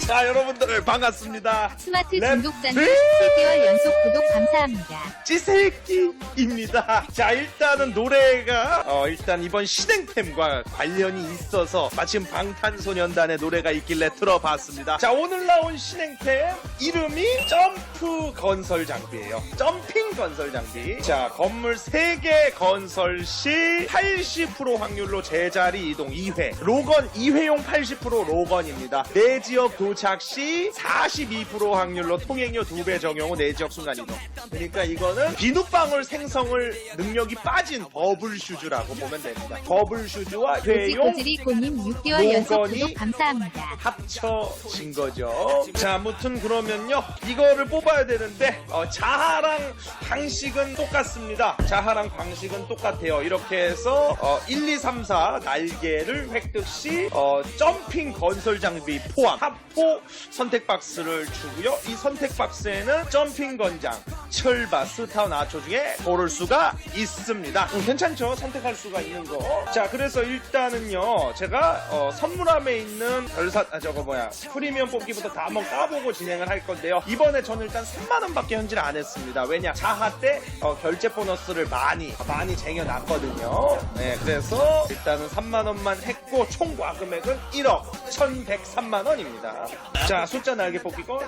자, 여러분들 반갑습니다. 스마트 랩 중독자님 네. 17개월 연속 구독 감사합니다. 찌새끼입니다. 자, 일단은 노래가 어, 일단 이번 신행템과 관련이 있어서 마침 방탄소년단의 노래가 있길래 들어봤습니다. 자, 오늘 나온 신행템 이름이 점프 건설 장비예요. 점핑 건설 장비. 자, 건물 3개 건설 시 80% 확률로 제자리 이동 2회. 로건 2회용 80% 로건입니다. 내 지역 도착 시 42% 확률로 통행료 2배 적용 후 내 지역 순간 이동. 그러니까 이거는 비눗방울 생성을 능력이 빠진 버블 슈즈라고 보면 됩니다. 버블 슈즈와 회용 고지고지리 고님 6개월 연속 구독 감사합니다. 합쳐진 거죠. 자, 아무튼 그러면요. 이거를 뽑아야 되는데, 어, 자하랑 방식은 똑같습니다. 자하랑 방식은 똑같아요. 이렇게 해서, 어, 1, 2, 3, 4 날개를 획득 시, 어, 점핑 건설 장비 포함, 합포 선택 박스를 주고요. 이 선택 박스에는 점핑 건장, 철바, 스타운 아초 중에 고를 수가 있습니다. 음, 괜찮죠? 선택할 수가 있는 거. 자, 그래서 일단은요, 제가 어, 선물함에 있는 별사, 아, 저거 뭐야, 프리미엄 뽑기부터 다 한번 까보고 진행을 할 건데요. 이번에 저는 일단 3만 원밖에 현질 안 했습니다. 왜냐, 자하 때 어, 결제 보너스를 많이, 많이 쟁여놨거든요. 네, 그래서 일단은 3만 원만 했고, 총 과금액은 1억 1103만 원입니다. 자, 숫자 날개 뽑기 건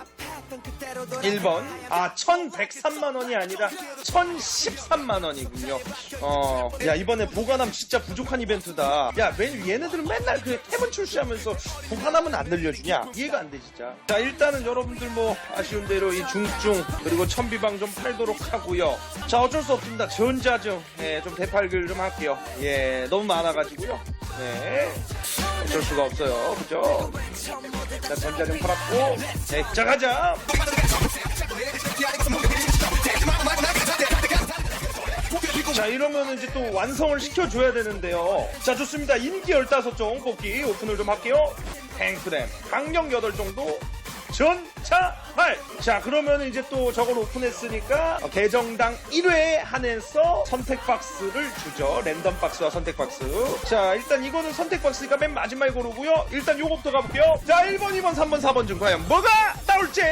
1번. 아, 1103만원이 아니라 1013만원이군요. 어, 야, 이번에 보관함 진짜 부족한 이벤트다. 야, 왜 얘네들은 맨날 그 템은 출시하면서 보관함은 안 늘려주냐? 이해가 안 돼, 진짜. 자, 일단은 여러분들 뭐, 아쉬운 대로 이 중증, 그리고 천비방 좀 팔도록 하고요. 자, 어쩔 수 없습니다. 전자증, 예, 좀 대팔글 좀 할게요. 예, 너무 많아가지고요. 네. 어쩔 수가 없어요. 그죠? 자, 전자증 팔았고, 네, 자, 가자! 자 이러면 이제 또 완성을 시켜줘야 되는데요. 자 좋습니다. 인기 15종 뽑기 오픈을 좀 할게요. 탱크램 강력 8종도 전차 8. 자, 그러면 이제 또 저걸 오픈했으니까 어, 계정당 1회에 한해서 선택 박스를 주죠. 랜덤 박스와 선택 박스. 자, 일단 이거는 선택 박스니까 맨 마지막에 고르고요. 일단 요거부터 가볼게요. 자, 1번, 2번, 3번, 4번 중 과연 뭐가 나올지?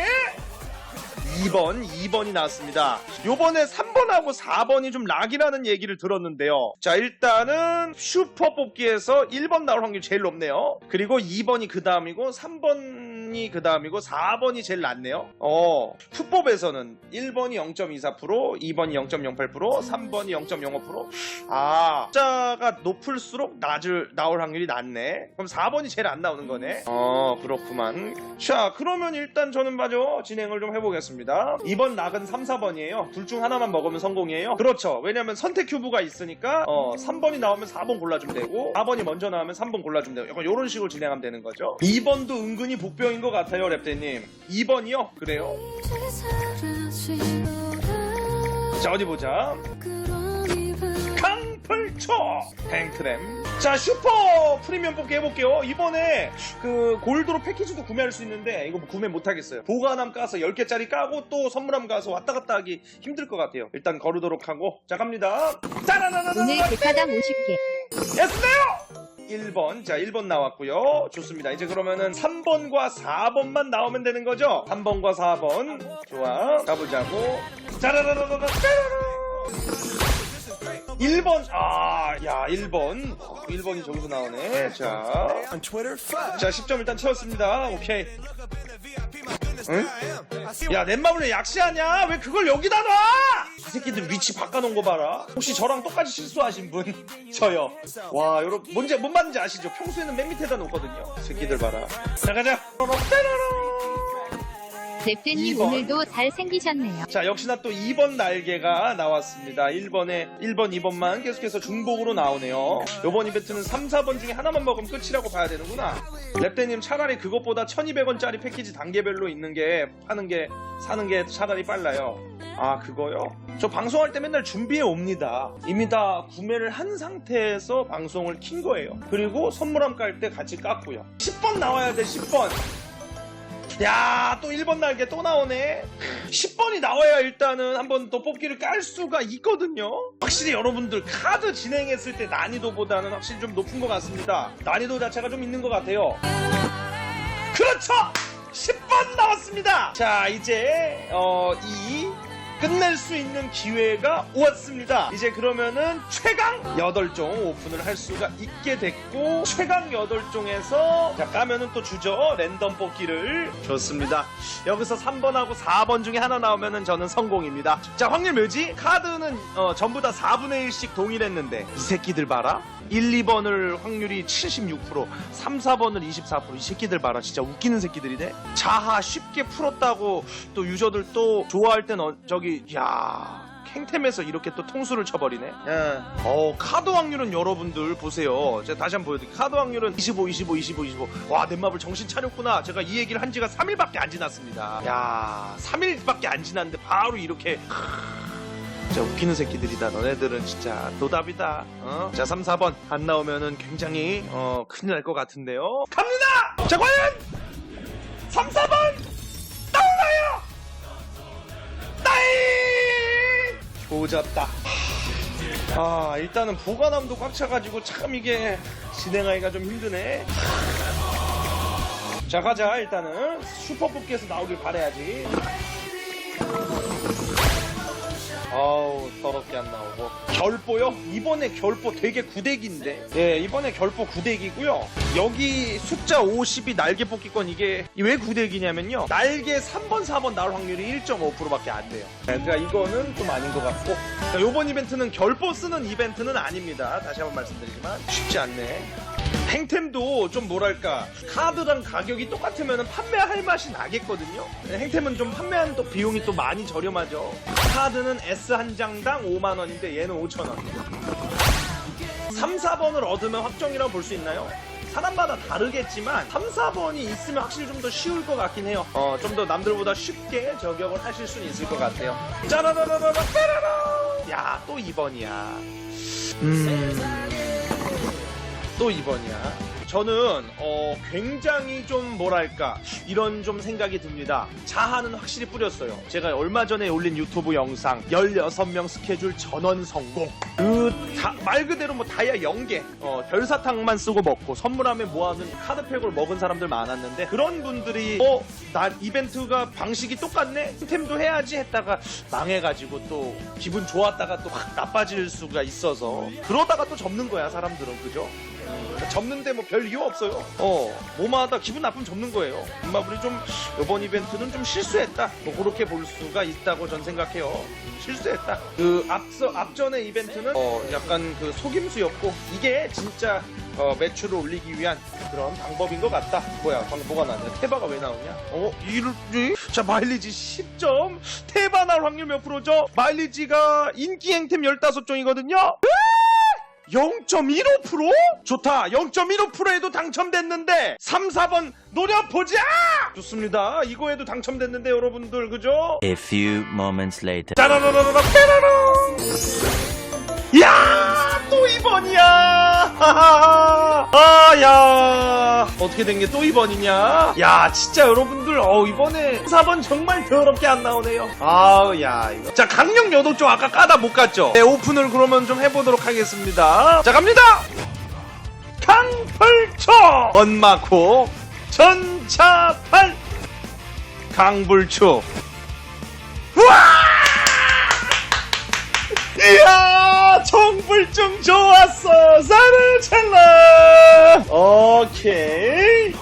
2번, 2번이 나왔습니다. 요번에 3번하고 4번이 좀 락이라는 얘기를 들었는데요. 자, 일단은 슈퍼 뽑기에서 1번 나올 확률이 제일 높네요. 그리고 2번이 그 다음이고, 3번 이 그 다음이고, 4번이 제일 낮네요. 어, 투법에서는 1번이 0.24%, 2번이 0.08%, 3번이 0.05%. 아, 숫자가 높을수록 낮을, 나올 확률이 낮네. 그럼 4번이 제일 안 나오는 거네. 어, 그렇구만. 자, 그러면 일단 저는 마저 진행을 좀 해보겠습니다. 이번 낙은 3, 4번이에요. 둘 중 하나만 먹으면 성공이에요. 그렇죠. 왜냐면 선택 큐브가 있으니까, 어, 3번이 나오면 4번 골라주면 되고, 4번이 먼저 나오면 3번 골라주면 되고, 약간 이런 식으로 진행하면 되는 거죠. 2번도 은근히 복병 인 것 같아요, 랩대님. 2번이요? 그래요? 자, 어디 보자. 강불초 탱크램 자 슈퍼 프리미엄 뽑기 해볼게요 이번에 그 골드로 패키지도 구매할 수 있는데 이거 뭐 구매 못하겠어요 보관함 까서 10개짜리 까고 또 선물함 가서 왔다 갔다 하기 힘들 것 같아요 일단 거르도록 하고 자 갑니다 짜라라라라 오늘 백화당 50개. 예스네요 1번 자 1번 나왔고요 좋습니다 이제 그러면은 3번과 4번만 나오면 되는 거죠 3번과 4번 좋아 가보자고 짜라라라라 짜라라 1번 아, 야, 1번. 1번이 저기서 나오네. 자. 자, 10점 일단 채웠습니다. 오케이. 응? 야, 넷마블에 약시하냐? 왜 그걸 여기다 놔? 이 새끼들 위치 바꿔놓은 거 봐라. 혹시 저랑 똑같이 실수하신 분? 저요. 와, 여러분, 뭔지, 뭔 말인지 아시죠? 평소에는 맨 밑에다 놓거든요. 이 새끼들 봐라. 자, 가자. 따라라. 랩대님 이번. 오늘도 잘 생기셨네요. 자, 역시나 또 2번 날개가 나왔습니다. 1번에 1번, 2번만 계속해서 중복으로 나오네요. 요번 이벤트는 3, 4번 중에 하나만 먹으면 끝이라고 봐야 되는구나. 랩대님 차라리 그것보다 1200원짜리 패키지 단계별로 있는 게 파는 게 사는 게 차라리 빨라요. 아, 그거요? 저 방송할 때 맨날 준비해 옵니다. 이미 다 구매를 한 상태에서 방송을 킨 거예요. 그리고 선물함 깔 때 같이 깠고요. 10번 나와야 돼, 10번. 야, 또 1번 날개 또 나오네. 10번이 나와야 일단은 한번 더 뽑기를 깔 수가 있거든요. 확실히 여러분들 카드 진행했을 때 난이도보다는 확실히 좀 높은 것 같습니다. 난이도 자체가 좀 있는 것 같아요. 그렇죠! 10번 나왔습니다. 자, 이제 어, 이 끝낼 수 있는 기회가 왔습니다. 이제 그러면은 최강 8종 오픈을 할 수가 있게 됐고 최강 8종에서 자 까면은 또 주죠. 랜덤 뽑기를 좋습니다. 여기서 3번하고 4번 중에 하나 나오면은 저는 성공입니다. 자, 확률 몇지? 카드는 어, 전부 다 4분의 1씩 동일했는데 이 새끼들 봐라. 1, 2번을 확률이 76%, 3, 4번을 24%. 이 새끼들 봐라. 진짜 웃기는 새끼들이네. 자하 쉽게 풀었다고 또 유저들 또 좋아할 땐 어, 저기 야 캥템에서 이렇게 또 통수를 쳐버리네. 예. 어, 카드 확률은 여러분들 보세요. 제가 다시 한번 보여드릴게요. 카드 확률은 25, 25, 25, 25. 와, 넷마블 정신 차렸구나. 제가 이 얘기를 한 지가 3일밖에 안 지났습니다. 야 3일밖에 안 지났는데 바로 이렇게. 진짜 웃기는 새끼들이다. 너네들은 진짜 도답이다. 어? 자, 3, 4번 안 나오면은 굉장히 어, 큰일 날 것 같은데요. 갑니다! 자, 과연 3, 4번 조졌다. 아, 일단은 보관함도 꽉 차가지고 참 이게 진행하기가 좀 힘드네. 자, 가자. 일단은 슈퍼 뽑기에서 나오길 바라야지. 아우 더럽게 안 나오고. 결보요? 이번에 결보 되게 구대기인데. 예 이번에 결보 구대기고요. 여기 숫자 50이 날개 뽑기권 이게 왜 구대기냐면요. 날개 3번 4번 나올 확률이 1.5%밖에 안 돼요. 네, 그러니까 이거는 좀 아닌 것 같고. 자, 요번 이벤트는 결보 쓰는 이벤트는 아닙니다. 다시 한번 말씀드리지만 쉽지 않네 행템도 좀 뭐랄까 카드랑 가격이 똑같으면 판매할 맛이 나겠거든요? 행템은 좀 판매하는 또 비용이 또 많이 저렴하죠. 카드는 S 한 장당 5만 원인데 얘는 5천 원. 3, 4번을 얻으면 확정이라고 볼 수 있나요? 사람마다 다르겠지만 3, 4번이 있으면 확실히 좀 더 쉬울 것 같긴 해요. 어, 좀 더 남들보다 쉽게 저격을 하실 수는 있을 것 같아요. 짜라라라라라 짜라라! 야 또 2번이야. 음... 또 2번이야. 저는 어, 굉장히 좀 뭐랄까 이런 좀 생각이 듭니다. 자하는 확실히 뿌렸어요. 제가 얼마 전에 올린 유튜브 영상 16명 스케줄 전원 성공. 그말 그대로 뭐 다이아 0개 어, 별사탕만 쓰고 먹고 선물하면 모아는 카드팩을 먹은 사람들 많았는데 그런 분들이 어나 이벤트가 방식이 똑같네 템도 해야지 했다가 망해가지고 또 기분 좋았다가 또 확 나빠질 수가 있어서 그러다가 또 접는 거야 사람들은 그죠? 접는데 뭐 별 이유 없어요. 어, 뭐마다 기분 나쁘면 접는 거예요. 엄마분이 좀 이번 이벤트는 좀 실수했다. 뭐 그렇게 볼 수가 있다고 전 생각해요. 실수했다. 그 앞서 앞전의 이벤트는 어, 약간 그 속임수였고 이게 진짜 어, 매출을 올리기 위한 그런 방법인 것 같다. 뭐야, 방금 뭐가 나냐? 테바가 왜 나오냐? 어, 이르지? 자, 마일리지 10점. 테바 날 확률 몇 프로죠? 마일리지가 인기 행템 15종이거든요? 0.15%? 좋다. 0.15%에도 당첨됐는데 3, 4번 노려보자! 좋습니다. 이거에도 당첨됐는데 여러분들 그죠? A few moments later. 짜라라라라 빼라라 야! 또 2번이야! 아, 야! 어떻게 된 게 또 2번이냐? 야, 진짜 여러분들, 어, 이번에 4번 정말 더럽게 안 나오네요. 아우, 야, 이거. 자, 강력 여독종 아까 까다 못 갔죠? 네, 오픈을 그러면 좀 해보도록 하겠습니다. 자, 갑니다! 강펄초! 언마코, 전차판, 강불초. 우와! 이야 정불증 좋았어. 사르찰라 오케이.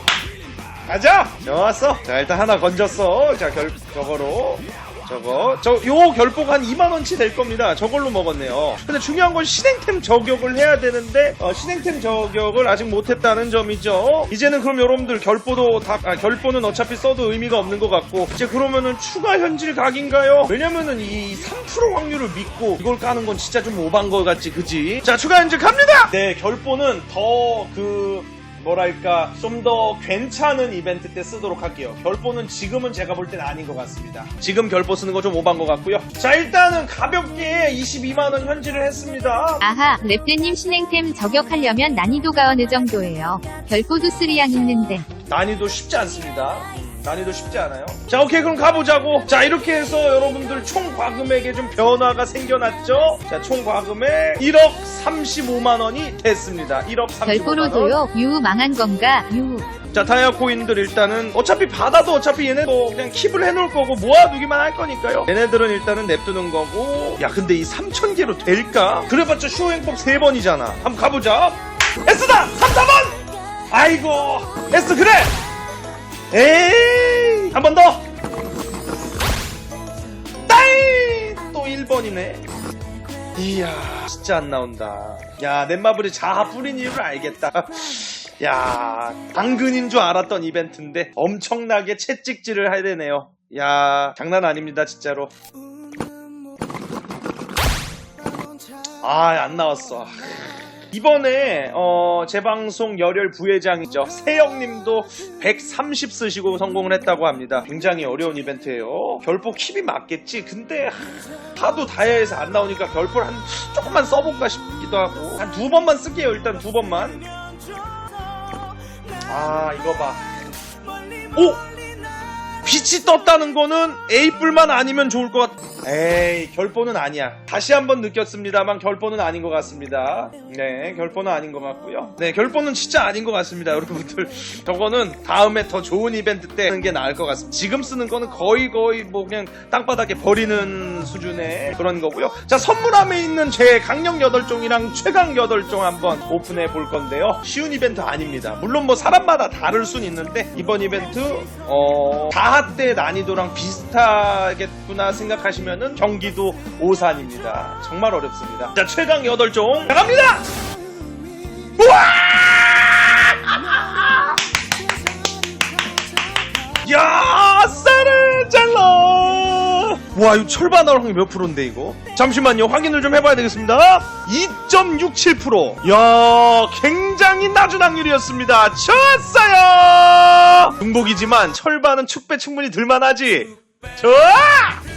가자. 좋았어. 자 일단 하나 건졌어. 자 결, 저거로 저거. 저 요 결복 한 2만 원치 될 겁니다. 저걸로 먹었네요. 근데 중요한 건 신행템 저격을 해야 되는데 어, 신행템 저격을 아직 못했다는 점이죠. 이제는 그럼 여러분들 결보도 다 아, 결보는 어차피 써도 의미가 없는 것 같고 이제 그러면은 추가 현질 각인가요? 왜냐면은 이 3% 확률을 믿고 이걸 까는 건 진짜 좀 오반 거 같지 그지? 자 추가 현질 갑니다! 네 결보는 더그 뭐랄까 좀 더 괜찮은 이벤트 때 쓰도록 할게요. 결보는 지금은 제가 볼 때는 아닌 것 같습니다. 지금 결보 쓰는 거 좀 오반 것 같고요. 자 일단은 가볍게 22만 원 현질을 했습니다. 아하, 랩드님 신행템 저격하려면 난이도가 어느 정도예요? 별보도 쓰리양 있는데. 난이도 쉽지 않습니다. 음, 난이도 쉽지 않아요. 자, 오케이, 그럼 가보자고. 자, 이렇게 해서 여러분들 총 과금액에 좀 변화가 생겨났죠? 자, 총 과금액 1억 35만원이 됐습니다. 1억 35만원. 별보로도요, 유 망한 건가, 유. 자 다이아 코인들 일단은 어차피 받아도 어차피 얘네 뭐 그냥 킵을 해놓을 거고 모아두기만 할 거니까요 얘네들은 일단은 냅두는 거고 야 근데 이 3,000개로 될까? 그래봤자 슈행법 3번이잖아 한번 가보자 S다! 3, 4번! 아이고 S 그래! 에이 한 번 더! 따이! 또 1번이네. 이야 진짜 안 나온다. 야 넷마블이 자아 뿌린 이유를 알겠다. 야 당근인 줄 알았던 이벤트인데 엄청나게 채찍질을 해야 되네요. 야 장난 아닙니다 진짜로. 아 안 나왔어 이번에 어, 재방송 열혈 부회장이죠. 세영님도 130 쓰시고 성공을 했다고 합니다. 굉장히 어려운 이벤트예요. 결폭 킵이 맞겠지? 근데 하도 다이아에서 안 나오니까 결폭을 한 조금만 써볼까 싶기도 하고. 한 두 번만 쓸게요 일단 두 번만. 아 이거 봐. 오! 빛이 떴다는 거는 A뿔만 아니면 좋을 것 같... 에이 결본은 아니야. 다시 한번 느꼈습니다만 결본은 아닌 것 같습니다. 네 결본은 아닌 것 같고요. 네 결본은 진짜 아닌 것 같습니다 여러분들. 저거는 다음에 더 좋은 이벤트 때 하는 게 나을 것 같습니다. 지금 쓰는 거는 거의 거의 뭐 그냥 땅바닥에 버리는 수준의 그런 거고요. 자 선물함에 있는 제 강력 8종이랑 최강 8종 한번 오픈해 볼 건데요. 쉬운 이벤트 아닙니다. 물론 뭐 사람마다 다를 순 있는데 이번 이벤트 어 다하 때 난이도랑 비슷하겠구나 생각하시면 은 경기도 오산입니다 정말 어렵습니다 자 최강 8종 나갑니다 야, 쌀을 잘라! 와, 이거 철반 활성이 몇 프로인데, 이거? 잠시만요, 확인을 좀 해봐야 되겠습니다. 2.67%. 야, 굉장히 낮은 확률이었습니다. 좋았어요! 중복이지만 철반은 축배 충분히 들만하지? 좋아!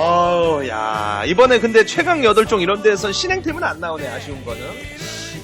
어우, 야, 이번에 근데 최강 8종 이런 데에선 신행템은 안 나오네, 아쉬운 거는.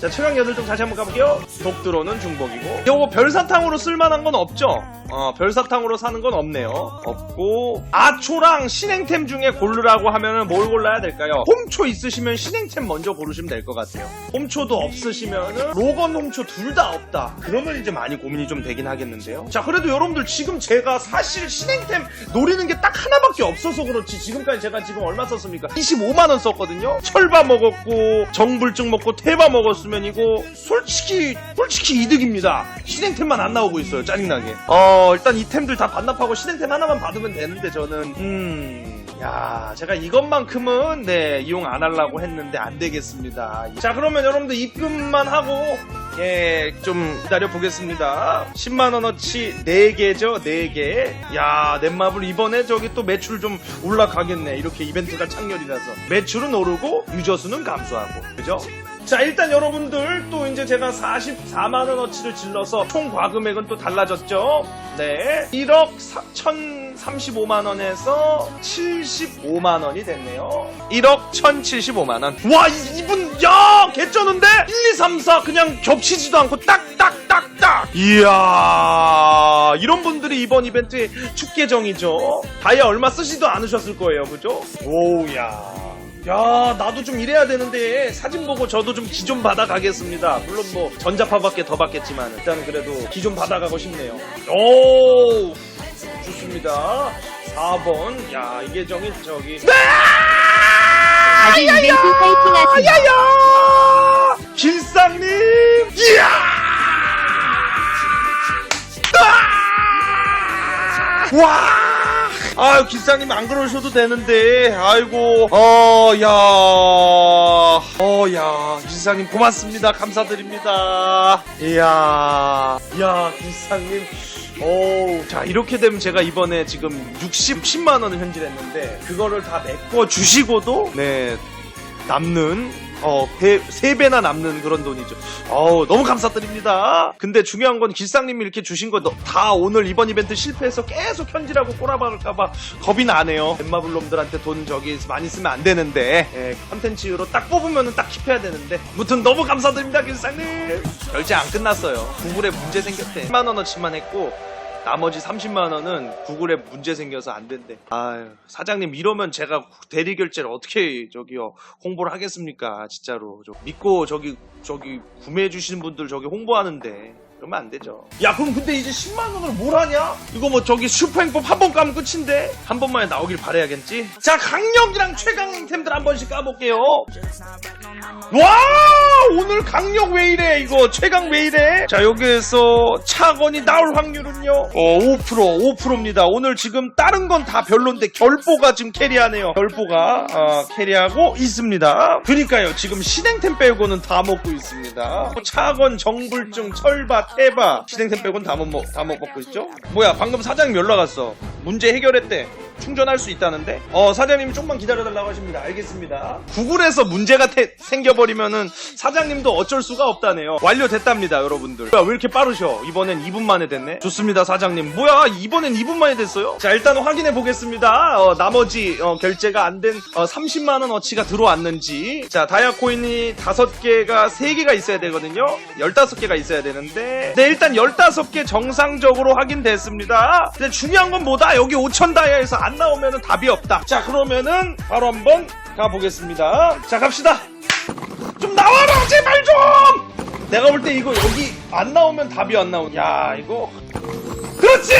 자, 최강 8종 다시 한번 가볼게요. 독드로는 중복이고. 요거 별사탕으로 쓸만한 건 없죠? 어, 별사탕으로 사는 건 없네요. 없고. 아초랑 신행템 중에 고르라고 하면은 뭘 골라야 될까요? 홈초 있으시면 신행템 먼저 고르시면 될 것 같아요. 홈초도 없으시면은 로건 홈초 둘 다 없다. 그러면 이제 많이 고민이 좀 되긴 하겠는데요. 자, 그래도 여러분들 지금 제가 사실 신행템 노리는 게 딱 하나밖에 없어서 그렇지. 지금까지 제가 지금 얼마 썼습니까? 25만원 썼거든요? 철바 먹었고, 정불증 먹고, 태바 먹었으면 이거 솔직히, 솔직히 이득입니다. 신행템만 안 나오고 있어요. 짜증나게. 어, 일단 이 템들 다 반납하고 신행템 하나만 받으면 되는데 저는, 음, 야, 제가 이것만큼은 네 이용 안 하려고 했는데 안 되겠습니다. 자, 그러면 여러분들 입금만 하고 예, 좀 기다려 보겠습니다. 10만 원어치 4개죠, 4개. 야, 넷마블 이번에 저기 또 매출 좀 올라가겠네. 이렇게 이벤트가 창렬이라서 매출은 오르고 유저 수는 감소하고, 그죠? 자, 일단 여러분들 또 이제 제가 44만 원 어치를 질러서 총 과금액은 또 달라졌죠. 네, 1억 1,035만 원에서 75만 원이 됐네요. 1억 1,075만 원. 와, 이- 이분 야, 개쩌는데 1, 2, 3, 4 그냥 겹치지도 않고 딱딱딱딱. 이야, 이런 분들이 이번 이벤트의 축계정이죠. 다이아 얼마 쓰지도 않으셨을 거예요, 그죠? 오야. 야, 나도 좀 이래야 되는데 사진 보고 저도 좀 기 좀 받아가겠습니다. 물론 뭐 전자파밖에 더 받겠지만 일단 그래도 기 좀 받아가고 싶네요. 오, 좋습니다. 4번. 야, 이게 정이 저기. 다들 이벤트 파이팅 하세요. 야야! 길상님! 이야! 아! 와! 아유, 길상님 안 그러셔도 되는데, 아이고, 어, 야, 어, 야, 길상님 고맙습니다. 감사드립니다. 이야, 야, 길상님. 오, 자, 이렇게 되면 제가 이번에 지금 60, 60만 원을 현질했는데, 그거를 다 메꿔 주시고도, 네, 남는 어, 배, 세 배나 남는 그런 돈이죠. 어우, 너무 감사드립니다. 근데 중요한 건 길상님이 이렇게 주신 거 다 오늘 이번 이벤트 실패해서 계속 현질하고 꼬라박을까봐 겁이 나네요. 엠마블놈들한테 돈 저기 많이 쓰면 안 되는데, 예, 컨텐츠로 딱 뽑으면 딱 킵해야 되는데. 무튼 너무 감사드립니다, 길상님. 결제 안 끝났어요. 구글에 문제 생겼대. 10만원어치만 했고, 나머지 30만 원은 구글에 문제 생겨서 안 된대. 아유, 사장님 이러면 제가 대리 결제를 어떻게 저기요 홍보를 하겠습니까? 진짜로 저 믿고 저기 저기 구매해 주시는 분들 저기 홍보하는데 그러면 안 되죠. 야, 그럼 근데 이제 10만 원을 뭘 하냐? 이거 뭐 저기 슈퍼행법 한 번 까면 끝인데 한 번만에 나오길 바라야겠지. 자, 강력이랑 최강템들 한 번씩 까볼게요. 와, 오늘 강력 왜 이래? 이거 최강 왜 이래? 자, 여기에서 차건이 나올 확률은요? 어, 5% 5%입니다. 오늘 지금 다른 건 다 별론데 결보가 지금 캐리하네요. 결보가 어, 캐리하고 있습니다. 그러니까요. 지금 신행템 빼고는 다 먹고 있습니다. 차건, 정불증, 철바, 태바 신행템 빼고는 다, 못, 먹- 다 못 먹고 있죠? 뭐야 방금 사장님 연락 왔어. 문제 해결했대. 충전할 수 있다는데? 어 사장님이 좀만 기다려달라고 하십니다. 알겠습니다. 구글에서 문제가 태- 생겨버리면은 사장님도 어쩔 수가 없다네요. 완료됐답니다, 여러분들. 뭐야 왜 이렇게 빠르셔? 이번엔 2분 만에 됐네. 좋습니다, 사장님. 뭐야 이번엔 2분 만에 됐어요? 자 일단 확인해 보겠습니다. 어, 나머지 어, 결제가 안된 30만 원 어치가 들어왔는지. 자 다이아 코인이 5개가 3개가 있어야 되거든요. 15개가 있어야 되는데. 네 일단 15개 정상적으로 확인됐습니다. 근데 중요한 건 뭐다? 여기 5천 다이아에서 안 나오면은 답이 없다. 자 그러면은 바로 한번 가보겠습니다. 자 갑시다. 좀 나와라 제발 좀. 내가 볼 때 이거 여기 안 나오면 답이 안 나오냐. 야 이거. 그렇지.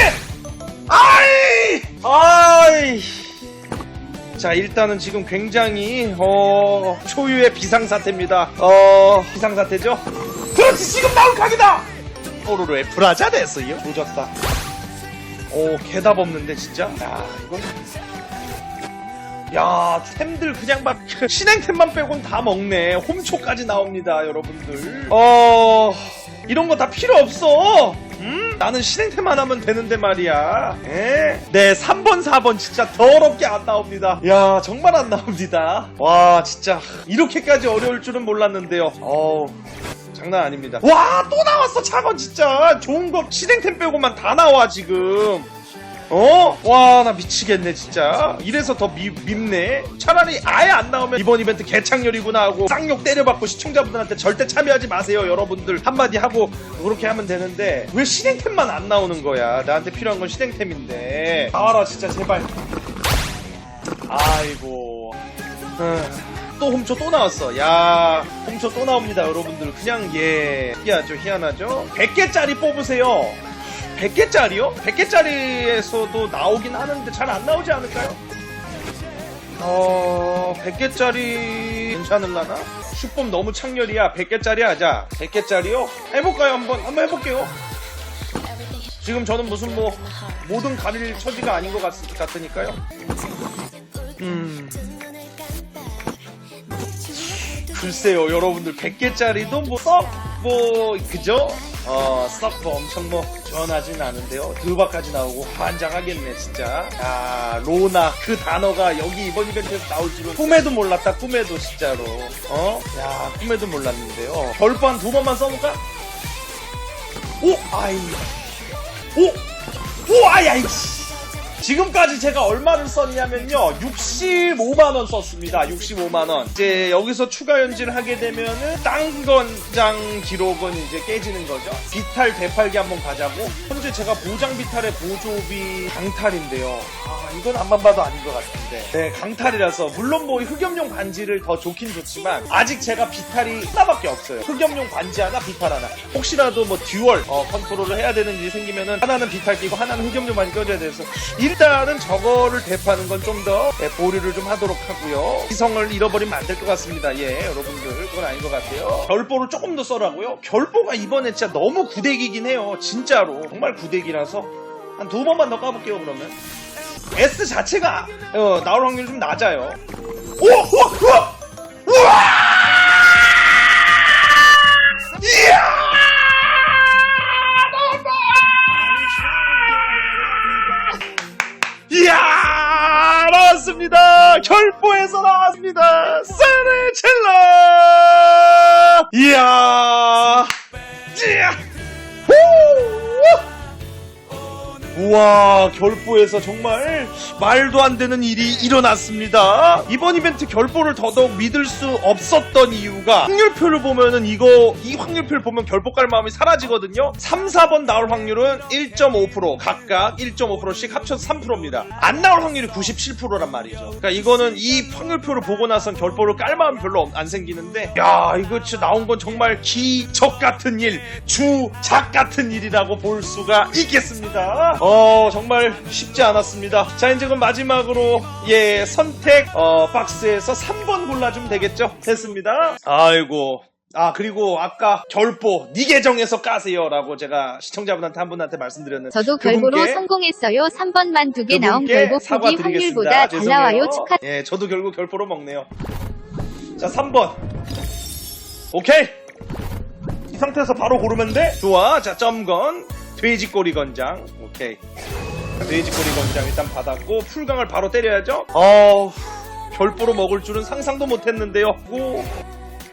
아이 아이. 자 일단은 지금 굉장히 어 초유의 비상사태입니다. 어 비상사태죠? 그렇지 지금 나올 각이다. 오로로의 브라자 됐어요. 조졌다. 오 개답 없는데 진짜. 야 이건. 야 템들 그냥 막 신행템만 빼곤 다 먹네. 홈초까지 나옵니다 여러분들. 어 이런 거 다 필요 없어. 음? 나는 신행템만 하면 되는데 말이야. 예? 네, 3번, 4번 진짜 더럽게 안 나옵니다. 야, 정말 안 나옵니다. 와, 진짜 이렇게까지 어려울 줄은 몰랐는데요. 어우. 장난 아닙니다. 와, 또 나왔어, 차건 진짜. 좋은 거 신행템 빼고만 다 나와, 지금. 어? 와, 나 미치겠네, 진짜. 이래서 더 미, 밉네. 차라리 아예 안 나오면 이번 이벤트 개창렬이구나 하고 쌍욕 때려받고 시청자분들한테 절대 참여하지 마세요, 여러분들. 한마디 하고 그렇게 하면 되는데 왜 신행템만 안 나오는 거야? 나한테 필요한 건 신행템인데. 나와라, 진짜, 제발. 아이고. 흠. 또 홈초 또 나왔어. 야, 홈초 또 나옵니다, 여러분들. 그냥 예, 희한하죠, 희한하죠. 100개짜리 뽑으세요. 100개짜리요? 100개짜리에서도 나오긴 하는데 잘 안 나오지 않을까요? 어, 100개짜리 괜찮을라나? 슈폼 너무 창렬이야. 100개짜리 하자. 100개짜리요? 해볼까요? 한번, 한번 해볼게요. 지금 저는 무슨 뭐, 모든 가릴 처지가 아닌 것 같, 같으니까요. 음. 글쎄요, 여러분들 100개짜리도 뭐 썩, 뭐, 그죠? 어, 썩 뭐 엄청 뭐 전하진 않은데요. 드바까지 나오고 환장하겠네, 진짜. 야, 로나, 그 단어가 여기 이번 이벤트에서 나올 줄은 꿈에도 몰랐다, 꿈에도 진짜로. 어? 야, 꿈에도 몰랐는데요. 한두 번만 써볼까? 오! 아이. 오! 오! 아이, 아이, 씨. 지금까지 제가 얼마를 썼냐면요. 65만원 썼습니다. 65만원. 이제 여기서 추가 연지를 하게 되면은 땅건장 기록은 이제 깨지는 거죠. 비탈 되팔기 한번 가자고. 현재 제가 보장 비탈의 보조비 강탈인데요. 아, 이건 안만 봐도 아닌 것 같은데. 네, 강탈이라서. 물론 뭐 흑염룡 반지를 더 좋긴 좋지만 아직 제가 비탈이 하나밖에 없어요. 흑염룡 반지 하나, 비탈 하나. 혹시라도 뭐 듀얼 어, 컨트롤을 해야 되는 일이 생기면은 하나는 비탈 끼고 하나는 흑염룡 반지 껴줘야 돼서 일 단은 저거를 대파는 건 좀 더 보류를 좀 하도록 하고요. 기성을 잃어버리면 안 될 것 같습니다. 예, 여러분들 그건 아닌 것 같아요. 결보를 조금 더 써라고요. 결보가 이번에 진짜 너무 구대기긴 해요. 진짜로 정말 구대기라서 한 두 번만 더 까볼게요. 그러면 S 자체가 어, 나올 확률이 좀 낮아요. 오, 우와, 우와, 우와! 결보에서 나왔습니다. 세레첼라! 이야 와 결보에서 정말 말도 안 되는 일이 일어났습니다. 이번 이벤트 결보를 더더욱 믿을 수 없었던 이유가 확률표를 보면은 이거 이 확률표를 보면 결보 깔 마음이 사라지거든요. 3, 4번 나올 확률은 1.5% 각각 1.5%씩 합쳐서 3%입니다. 안 나올 확률이 97%란 말이죠. 그러니까 이거는 이 확률표를 보고 나선 결보를 깔 마음이 별로 안 생기는데 야 이거 진짜 나온 건 정말 기적 같은 일, 주작 같은 일이라고 볼 수가 있겠습니다. 어 정말 쉽지 않았습니다. 자 이제 그럼 마지막으로 예 선택 어, 박스에서 3번 골라주면 되겠죠? 됐습니다. 아이고. 아 그리고 아까 결보 네 계정에서 까세요 라고 제가 시청자분한테 한 분한테 말씀드렸는데 저도 그분께 결보로 성공했어요. 3번만 두 개 나온 그분께 결보 포기 사과드리겠습니다. 확률보다 잘 죄송해요. 나와요. 축하. 예, 저도 결국 결보로 먹네요. 자, 3번. 오케이. 이 상태에서 바로 고르면 돼? 좋아. 자, 점건. 돼지꼬리 건장. 오케이. 자, 돼지꼬리 건장 일단 받았고, 풀강을 바로 때려야죠. 어, 결보로 먹을 줄은 상상도 못 했는데요. 고,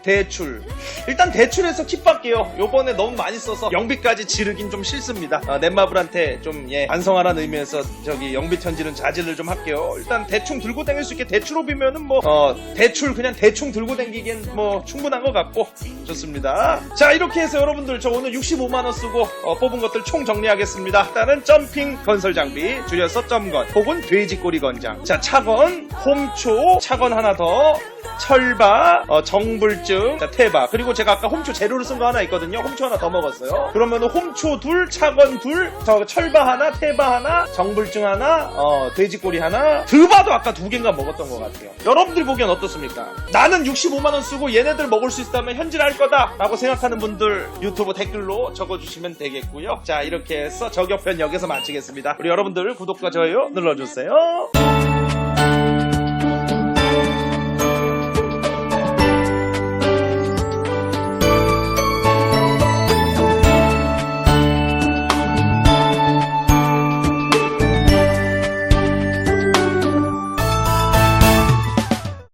대출. 일단 대출해서 킵할게요. 요번에 너무 많이 써서 영비까지 지르긴 좀 싫습니다. 아, 넷마블한테 좀, 예, 반성하라는 의미에서 저기 영비 편지는 자제를 좀 할게요. 일단 대충 들고 다닐 수 있게 대출로 비면은 뭐, 어, 대출 그냥 대충 들고 다니기엔 뭐 충분한 것 같고, 좋습니다. 자, 이렇게 해서 여러분들 저 오늘 65만원 쓰고, 어, 뽑은 것들 총 정리하겠습니다. 일단은 점핑 건설 장비, 줄여서 점건, 혹은 돼지꼬리 건장. 자, 차건, 홈초, 차건 하나 더, 철바, 어, 정불 증, 자, 태바. 그리고 제가 아까 홈초 재료로 쓴거 하나 있거든요. 홈초 하나 더 먹었어요. 그러면 홈초 둘, 차건 둘, 저 철바 하나, 태바 하나, 정불증 하나, 어, 돼지꼬리 하나, 드바도 아까 두 개인가 먹었던 것 같아요. 여러분들 보기엔 어떻습니까? 나는 65만원 쓰고 얘네들 먹을 수 있다면 현질할 거다! 라고 생각하는 분들 유튜브 댓글로 적어주시면 되겠고요. 자, 이렇게 해서 저격편 여기서 마치겠습니다. 우리 여러분들 구독과 좋아요 눌러주세요.